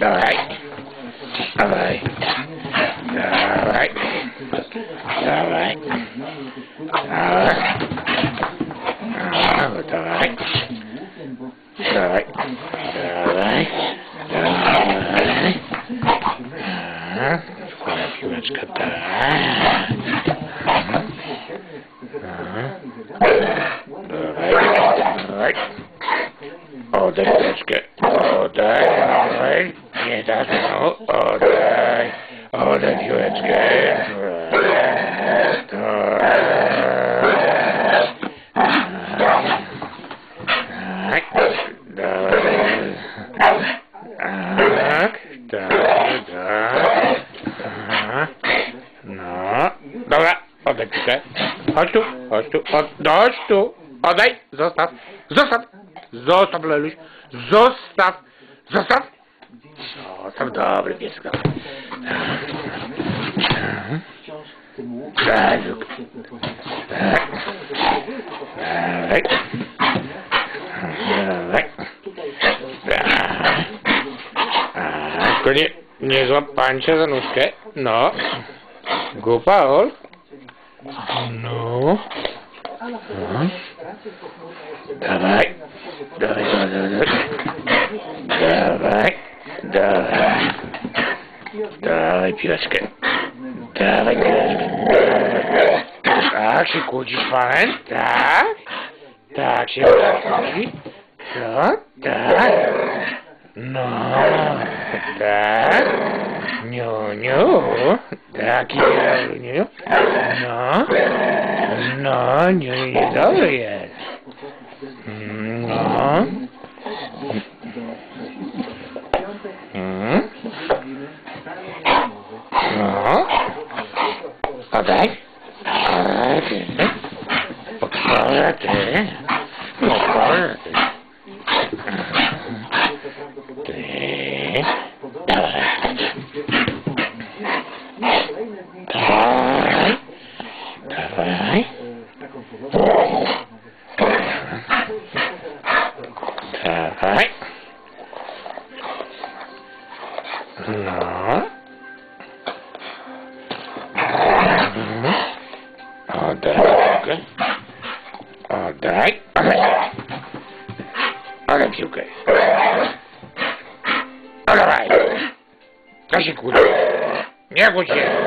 Dawaj. Dawaj. Dawaj. Dawaj. Aha. Twoja piłeczka, tak. Aha. Dawaj. Dawaj. Oddaj. Oddaj. Nie dasz mu. Oddaj. Oddaj piłeczkę. Tak. Tak. Tak. Tak. No. Dobra. Oddaj piłkę. Chodź tu. Chodź tu. Od, tu. Oddaj. Zostaw. Zostaw. Zostaw, Leluś. Zostaw. Zostaw. Zostaw. Dobry pieska. Tak. Tylko nie, nie złap pancia za nóżkę. No. Głupa, Ol. No. Uhum. Давай. Давай, давай, давай. Давай. Давай. Давай, пёска. Давай, пёска. Так, секундочку, файн. Так. Так, секундочку. Так, так. Ну, так. Ню-ню. Так, я ню. Ну. No, yo no he llegado ya. No. No. Okay. Agárrate. Agárrate. No, agárrate. Tres. Agárrate. 来。啊。来，来，来，来，来，来，来，来，来，来，来，来，来，来，来，来，来，来，来，